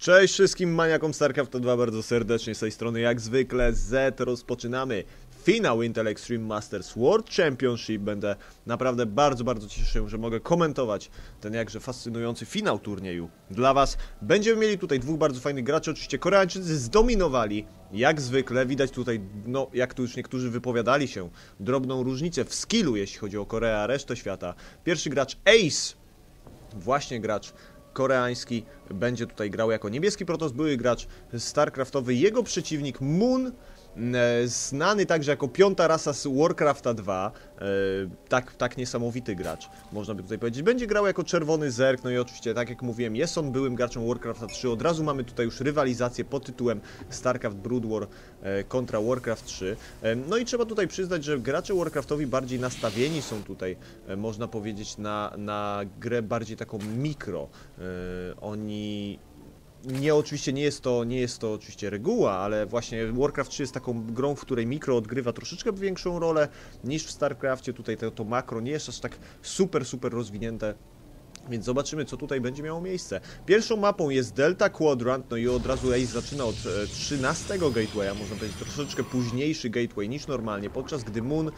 Cześć wszystkim maniakom StarCraft 2 bardzo serdecznie z tej strony jak zwykle Z rozpoczynamy finał Intel Extreme Masters World Championship. Będę naprawdę bardzo bardzo cieszę się, że mogę komentować ten jakże fascynujący finał turnieju dla was. Będziemy mieli tutaj dwóch bardzo fajnych graczy oczywiście Koreańczycy zdominowali jak zwykle. Widać tutaj, no jak tu już niektórzy wypowiadali się drobną różnicę w skillu jeśli chodzi o Koreę a resztę świata. Pierwszy gracz Ace właśnie gracz koreański będzie tutaj grał jako niebieski protos, były gracz StarCraftowy. Jego przeciwnik Moon, znany także jako piąta rasa z Warcrafta 2, e, tak, tak niesamowity gracz, można by tutaj powiedzieć. Będzie grał jako czerwony zerk, no i oczywiście, tak jak mówiłem, jest on byłym graczem Warcrafta 3. Od razu mamy tutaj już rywalizację pod tytułem StarCraft Brood War e, kontra Warcraft 3. No i trzeba tutaj przyznać, że gracze Warcraftowi bardziej nastawieni są tutaj, można powiedzieć, na, na grę bardziej taką mikro. Oni nie, oczywiście nie jest, to, nie jest to oczywiście reguła, ale właśnie Warcraft 3 jest taką grą, w której mikro odgrywa troszeczkę większą rolę niż w StarCraftie. Tutaj to, to makro nie jest aż tak super, super rozwinięte. Więc zobaczymy, co tutaj będzie miało miejsce. Pierwszą mapą jest Delta Quadrant, no i od razu Ace zaczyna od 13 e, gatewaya, można powiedzieć troszeczkę późniejszy gateway niż normalnie, podczas gdy Moon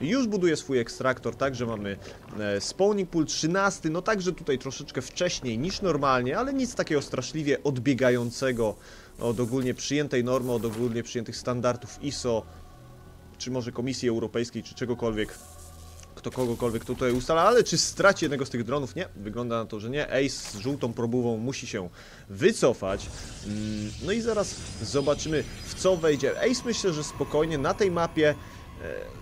już buduje swój ekstraktor, także mamy e, spawning pool 13, no także tutaj troszeczkę wcześniej niż normalnie, ale nic takiego straszliwie odbiegającego od ogólnie przyjętej normy, od ogólnie przyjętych standardów ISO, czy może Komisji Europejskiej, czy czegokolwiek kto kogokolwiek tutaj ustala, ale czy straci jednego z tych dronów? Nie, wygląda na to, że nie. Ace z żółtą probówą musi się wycofać. Mm, no i zaraz zobaczymy w co wejdzie. Ace myślę, że spokojnie na tej mapie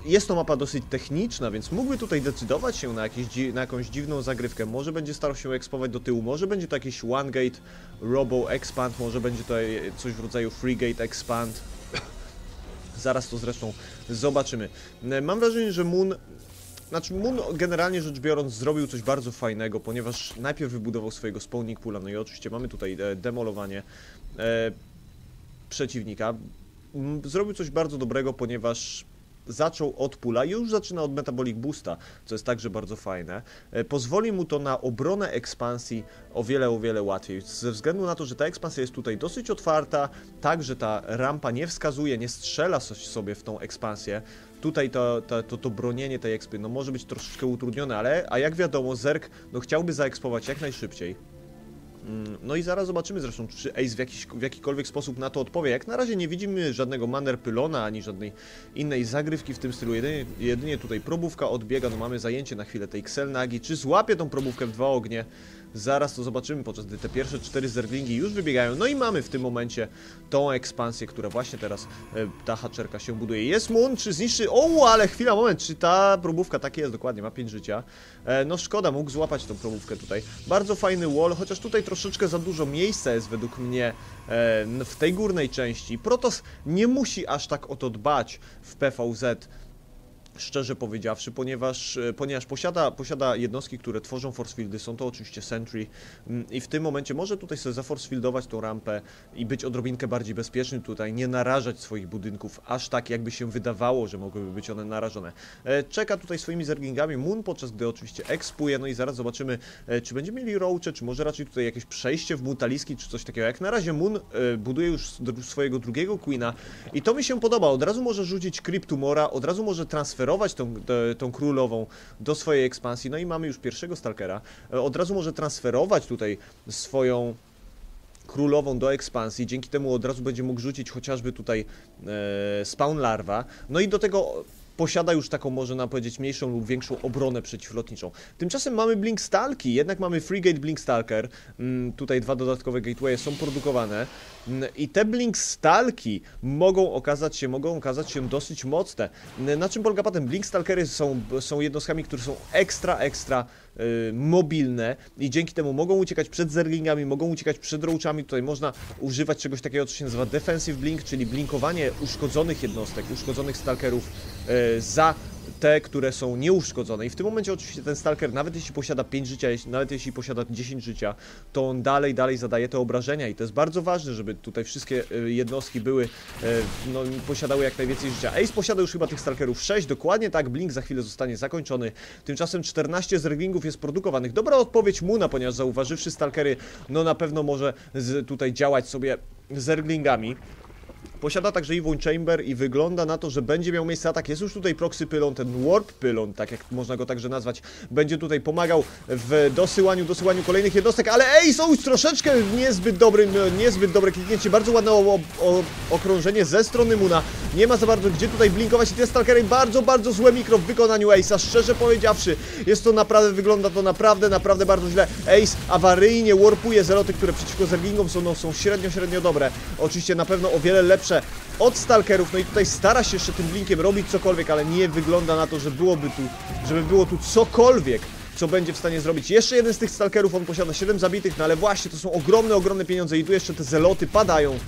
jest to mapa dosyć techniczna, więc mógłby tutaj decydować się na, jakieś, na jakąś dziwną zagrywkę. Może będzie starał się ekspować do tyłu, może będzie to jakiś One Gate Robo Expand, może będzie to coś w rodzaju Free Gate Expand. Zaraz to zresztą zobaczymy. E, mam wrażenie, że Moon znaczy Moon generalnie rzecz biorąc zrobił coś bardzo fajnego, ponieważ najpierw wybudował swojego spawning poola, no i oczywiście mamy tutaj e, demolowanie e, przeciwnika. Zrobił coś bardzo dobrego, ponieważ zaczął od pula i już zaczyna od Metabolic Boosta, co jest także bardzo fajne. E, pozwoli mu to na obronę ekspansji o wiele, o wiele łatwiej, ze względu na to, że ta ekspansja jest tutaj dosyć otwarta, tak, że ta rampa nie wskazuje, nie strzela sobie w tą ekspansję, tutaj to, to, to, to bronienie tej ekspy no może być troszeczkę utrudnione, ale a jak wiadomo, Zerk no chciałby zaekspować jak najszybciej. Mm, no i zaraz zobaczymy zresztą, czy Ace w, jakiś, w jakikolwiek sposób na to odpowie. Jak na razie nie widzimy żadnego Manner Pylona, ani żadnej innej zagrywki w tym stylu. Jedynie, jedynie tutaj probówka odbiega, no mamy zajęcie na chwilę tej Xelnagi. Czy złapie tą probówkę w dwa ognie? Zaraz to zobaczymy, podczas gdy te pierwsze cztery zerglingi już wybiegają. No i mamy w tym momencie tą ekspansję, która właśnie teraz e, ta haczerka się buduje. Jest Moon, czy zniszczy... O, ale chwila, moment, czy ta probówka, takie jest dokładnie, ma 5 życia. E, no szkoda, mógł złapać tą probówkę tutaj. Bardzo fajny wall, chociaż tutaj troszeczkę za dużo miejsca jest według mnie e, w tej górnej części. Protos nie musi aż tak o to dbać w PVZ szczerze powiedziawszy, ponieważ, e, ponieważ posiada, posiada jednostki, które tworzą force fieldy, są to oczywiście Sentry mm, i w tym momencie może tutaj sobie zaforcefieldować tą rampę i być odrobinkę bardziej bezpieczny tutaj, nie narażać swoich budynków aż tak, jakby się wydawało, że mogłyby być one narażone. E, czeka tutaj swoimi zerglingami Moon, podczas gdy oczywiście expuje, no i zaraz zobaczymy, e, czy będzie mieli roache, czy może raczej tutaj jakieś przejście w mutaliski, czy coś takiego. Jak na razie Moon buduje już swojego drugiego Queena i to mi się podoba, od razu może rzucić Cryptumora, od razu może transferować transferować tą, tą królową do swojej ekspansji. No i mamy już pierwszego stalkera. E, od razu może transferować tutaj swoją królową do ekspansji, dzięki temu od razu będzie mógł rzucić chociażby tutaj e, spawn larwa. No i do tego posiada już taką, można powiedzieć, mniejszą lub większą obronę przeciwlotniczą. Tymczasem mamy Blink Stalki, jednak mamy Frigate Blink Stalker. Mm, tutaj dwa dodatkowe gatewaye są produkowane. Mm, I te Blink Stalki mogą okazać się, mogą okazać się dosyć mocne. Na czym polega patent? Blink Stalkery są, są jednostkami, które są ekstra, ekstra mobilne i dzięki temu mogą uciekać przed zerlingami, mogą uciekać przed roachami. Tutaj można używać czegoś takiego, co się nazywa defensive blink, czyli blinkowanie uszkodzonych jednostek, uszkodzonych stalkerów y, za te, które są nieuszkodzone. I w tym momencie oczywiście ten Stalker, nawet jeśli posiada 5 życia, nawet jeśli posiada 10 życia, to on dalej, dalej zadaje te obrażenia i to jest bardzo ważne, żeby tutaj wszystkie y, jednostki były, y, no, posiadały jak najwięcej życia. Ace posiada już chyba tych Stalkerów 6, dokładnie tak, Blink za chwilę zostanie zakończony. Tymczasem 14 zerglingów jest produkowanych. Dobra odpowiedź Muna, ponieważ zauważywszy Stalkery, no na pewno może z, tutaj działać sobie zerglingami. Posiada także Evil Chamber i wygląda na to, że będzie miał miejsce atak. Jest już tutaj proxy pylon, ten warp pylon, tak jak można go także nazwać, będzie tutaj pomagał w dosyłaniu, dosyłaniu kolejnych jednostek, ale ej, są już troszeczkę niezbyt dobrym, niezbyt dobre kliknięcie, bardzo ładne o, o, okrążenie ze strony Muna. Nie ma za bardzo gdzie tutaj blinkować i te Stalkery bardzo, bardzo złe mikro w wykonaniu Ace'a, szczerze powiedziawszy. Jest to naprawdę, wygląda to naprawdę, naprawdę bardzo źle. Ace awaryjnie warpuje zeloty, które przeciwko zerglingom są, no, są średnio, średnio dobre. Oczywiście na pewno o wiele lepsze od Stalkerów, no i tutaj stara się jeszcze tym blinkiem robić cokolwiek, ale nie wygląda na to, że byłoby tu, żeby było tu cokolwiek, co będzie w stanie zrobić. Jeszcze jeden z tych Stalkerów, on posiada 7 zabitych, no ale właśnie, to są ogromne, ogromne pieniądze i tu jeszcze te zeloty padają.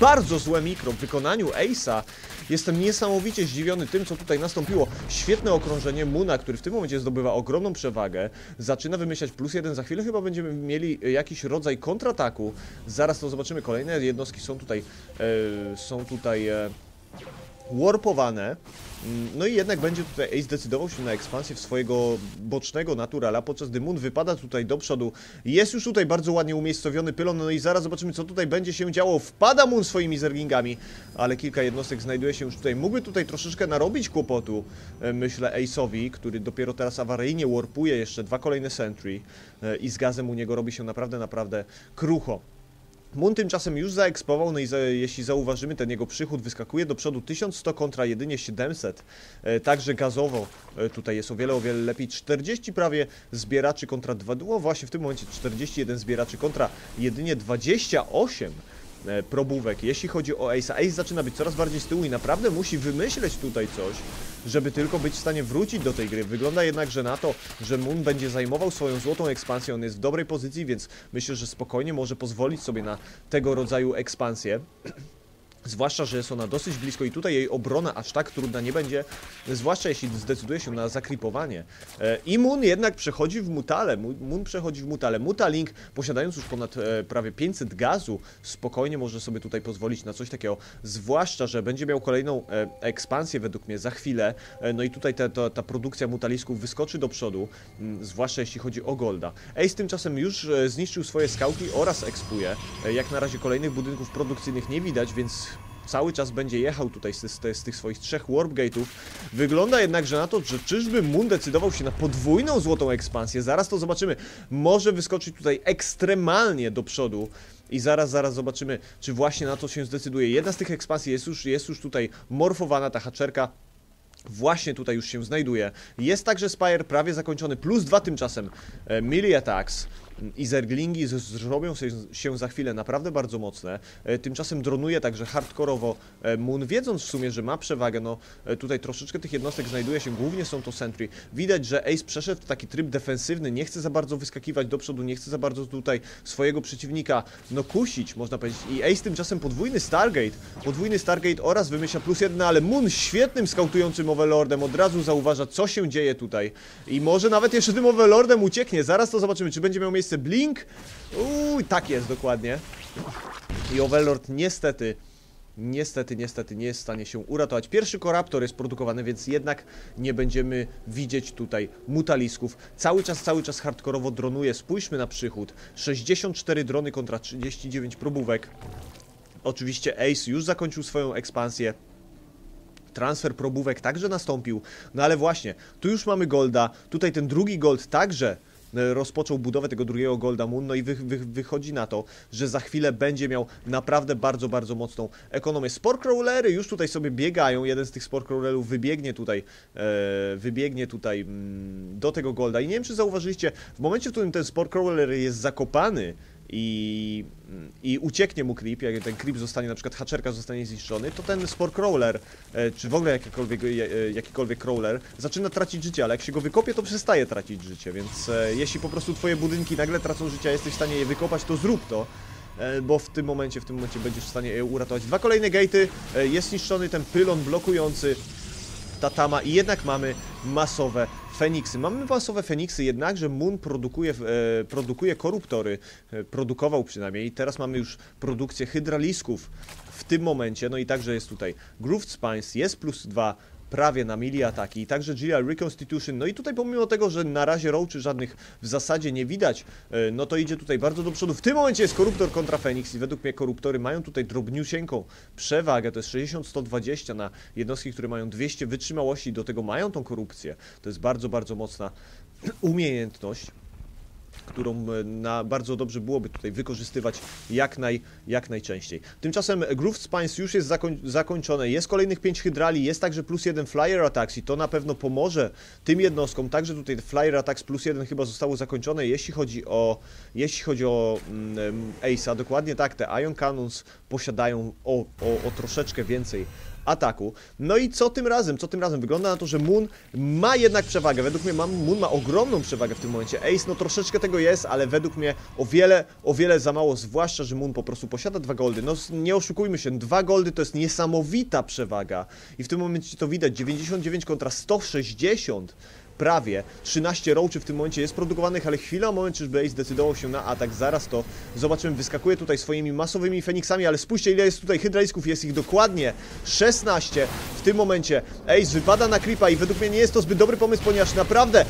Bardzo złe mikro w wykonaniu Ace'a. Jestem niesamowicie zdziwiony tym, co tutaj nastąpiło. Świetne okrążenie Muna, który w tym momencie zdobywa ogromną przewagę. Zaczyna wymyślać plus jeden. Za chwilę chyba będziemy mieli e, jakiś rodzaj kontrataku. Zaraz to zobaczymy. Kolejne jednostki są tutaj, e, są tutaj e, warpowane. Mm, No i jednak będzie tutaj Ace decydował się na ekspansję w swojego bocznego naturala, podczas gdy Moon wypada tutaj do przodu. Jest już tutaj bardzo ładnie umiejscowiony pylon, no i zaraz zobaczymy co tutaj będzie się działo. Wpada Moon swoimi zergingami, ale kilka jednostek znajduje się już tutaj. Mógłby tutaj troszeczkę narobić kłopotu, e, myślę, Ace'owi, który dopiero teraz awaryjnie warpuje jeszcze dwa kolejne Sentry e, i z gazem u niego robi się naprawdę, naprawdę krucho. Moon tymczasem już zaekspował, no i za, jeśli zauważymy, ten jego przychód wyskakuje do przodu 1100 kontra jedynie 700, e, także gazowo e, tutaj jest o wiele, o wiele lepiej, 40 prawie zbieraczy kontra 2, no właśnie w tym momencie 41 zbieraczy kontra jedynie 28 e, probówek, jeśli chodzi o Ace'a. Ace zaczyna być coraz bardziej z tyłu i naprawdę musi wymyśleć tutaj coś, żeby tylko być w stanie wrócić do tej gry. Wygląda jednakże na to, że Moon będzie zajmował swoją złotą ekspansję, on jest w dobrej pozycji, więc myślę, że spokojnie może pozwolić sobie na tego rodzaju ekspansję. Zwłaszcza, że jest ona dosyć blisko i tutaj jej obrona aż tak trudna nie będzie, zwłaszcza jeśli zdecyduje się na zakripowanie. E, I Moon jednak przechodzi w mutale, Mu- Moon przechodzi w mutale. Mutalink, posiadając już ponad e, prawie 500 gazu, spokojnie może sobie tutaj pozwolić na coś takiego, zwłaszcza, że będzie miał kolejną e, ekspansję według mnie za chwilę, no i tutaj ta, ta, ta produkcja mutalisków wyskoczy do przodu, zwłaszcza jeśli chodzi o Golda. Ace tymczasem już zniszczył swoje skałki oraz ekspuje. Jak na razie kolejnych budynków produkcyjnych nie widać, więc cały czas będzie jechał tutaj z, z, z tych swoich trzech warp gate'ów. Wygląda jednakże na to, że czyżby Moon decydował się na podwójną złotą ekspansję. Zaraz to zobaczymy. Może wyskoczyć tutaj ekstremalnie do przodu. I zaraz, zaraz zobaczymy, czy właśnie na to się zdecyduje. Jedna z tych ekspansji jest już, jest już tutaj morfowana, ta haczerka właśnie tutaj już się znajduje. Jest także Spire prawie zakończony, plus dwa tymczasem e, melee attacks i zerglingi zrobią się, za chwilę naprawdę bardzo mocne. E, Tymczasem dronuje także hardkorowo e, Moon, wiedząc w sumie, że ma przewagę, no e, tutaj troszeczkę tych jednostek znajduje się, głównie są to Sentry. Widać, że Ace przeszedł w taki tryb defensywny, nie chce za bardzo wyskakiwać do przodu, nie chce za bardzo tutaj swojego przeciwnika, no kusić, można powiedzieć. I Ace tymczasem podwójny Stargate, podwójny Stargate oraz wymyśla plus jeden, ale Moon świetnym skautującym Overlordem od razu zauważa, co się dzieje tutaj. I może nawet jeszcze tym Overlordem ucieknie, zaraz to zobaczymy, czy będzie miał miejsce Blink. Uuu, tak jest dokładnie. I Overlord niestety, niestety, niestety nie jest w stanie się uratować. Pierwszy Koraptor jest produkowany, więc jednak nie będziemy widzieć tutaj mutalisków. Cały czas, cały czas hardkorowo dronuje. Spójrzmy na przychód. 64 drony kontra 39 probówek. Oczywiście Ace już zakończył swoją ekspansję. Transfer probówek także nastąpił. No ale właśnie, tu już mamy Golda. Tutaj ten drugi Gold także rozpoczął budowę tego drugiego Golda Moon, no i wy, wy, wychodzi na to, że za chwilę będzie miał naprawdę bardzo, bardzo mocną ekonomię. Sporcrawlery już tutaj sobie biegają, jeden z tych Sporcrawlerów wybiegnie tutaj, e, wybiegnie tutaj mm, do tego Golda i nie wiem, czy zauważyliście, w momencie, w którym ten Sporcrawler jest zakopany, i, i ucieknie mu creep, jak ten creep zostanie, na przykład haczerka zostanie zniszczony, to ten spore crawler, e, czy w ogóle jakikolwiek, e, jakikolwiek crawler, zaczyna tracić życie, ale jak się go wykopie, to przestaje tracić życie, więc e, jeśli po prostu twoje budynki nagle tracą życie, a jesteś w stanie je wykopać, to zrób to. Bo w tym momencie, w tym momencie będziesz w stanie je uratować. Dwa kolejne gate'y, jest zniszczony ten pylon blokujący Tatama i jednak mamy masowe Feniksy. Mamy masowe Feniksy, jednakże Moon produkuje, e, produkuje koruptory, e, produkował przynajmniej. I teraz mamy już produkcję hydralisków w tym momencie, no i także jest tutaj Grooved Spines, jest plus 2, prawie na mili ataki także GL Reconstitution, no i tutaj pomimo tego, że na razie roachy żadnych w zasadzie nie widać, e, no to idzie tutaj bardzo do przodu. W tym momencie jest koruptor kontra Phoenix i według mnie koruptory mają tutaj drobniusieńką przewagę, to jest 60-120 na jednostki, które mają 200 wytrzymałości i do tego mają tą korupcję. To jest bardzo, bardzo mocna umiejętność którą e, na bardzo dobrze byłoby tutaj wykorzystywać jak, naj, jak najczęściej. Tymczasem Groove Spines już jest zakoń, zakończone, jest kolejnych 5 hydrali, jest także plus 1 Flyer Attacks i to na pewno pomoże tym jednostkom, także tutaj Flyer Attacks plus 1 chyba zostało zakończone, jeśli chodzi o jeśli chodzi o mm, Ace'a, dokładnie tak, te Ion Cannons posiadają o, o, o troszeczkę więcej ataku. No i co tym razem? Co tym razem? Wygląda na to, że Moon ma jednak przewagę. Według mnie Moon ma ogromną przewagę w tym momencie. Ace, no troszeczkę tego jest, ale według mnie o wiele, o wiele za mało, zwłaszcza, że Moon po prostu posiada dwa goldy. No nie oszukujmy się, dwa goldy to jest niesamowita przewaga. I w tym momencie to widać, 99 kontra 160 prawie 13 roachy w tym momencie jest produkowanych, ale chwila, moment, czyżby Ace zdecydował się na atak, zaraz to zobaczymy, wyskakuje tutaj swoimi masowymi Feniksami, ale spójrzcie ile jest tutaj hydralisków, jest ich dokładnie 16 w tym momencie. Ace wypada na creepa i według mnie nie jest to zbyt dobry pomysł, ponieważ naprawdę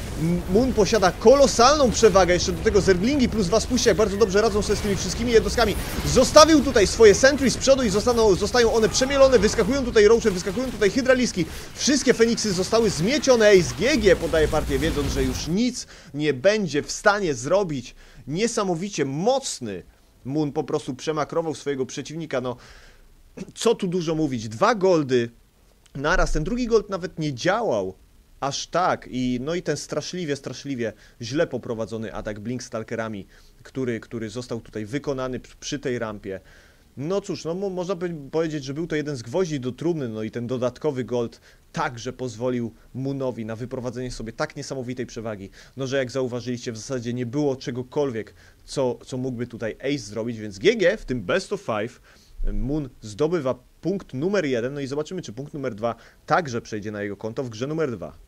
Moon posiada kolosalną przewagę, jeszcze do tego zerglingi plus dwa, spójrzcie jak bardzo dobrze radzą sobie z tymi wszystkimi jednostkami. Zostawił tutaj swoje sentry z przodu i zostaną, zostają one przemielone, wyskakują tutaj roache, wyskakują tutaj hydraliski, wszystkie Feniksy zostały zmiecione, Ace GG podaje daje partię, wiedząc, że już nic nie będzie w stanie zrobić. Niesamowicie mocny Moon po prostu przemakrował swojego przeciwnika. No, co tu dużo mówić. Dwa goldy naraz. Ten drugi gold nawet nie działał aż tak. I, no i ten straszliwie, straszliwie źle poprowadzony atak Blink Stalkerami, który, który został tutaj wykonany przy tej rampie. No cóż, no można by powiedzieć, że był to jeden z gwoździ do trumny, no i ten dodatkowy gold także pozwolił Moonowi na wyprowadzenie sobie tak niesamowitej przewagi, no że jak zauważyliście w zasadzie nie było czegokolwiek, co, co mógłby tutaj Ace zrobić, więc GG w tym Best of Five Moon zdobywa punkt numer jeden, no i zobaczymy, czy punkt numer dwa także przejdzie na jego konto w grze numer dwa.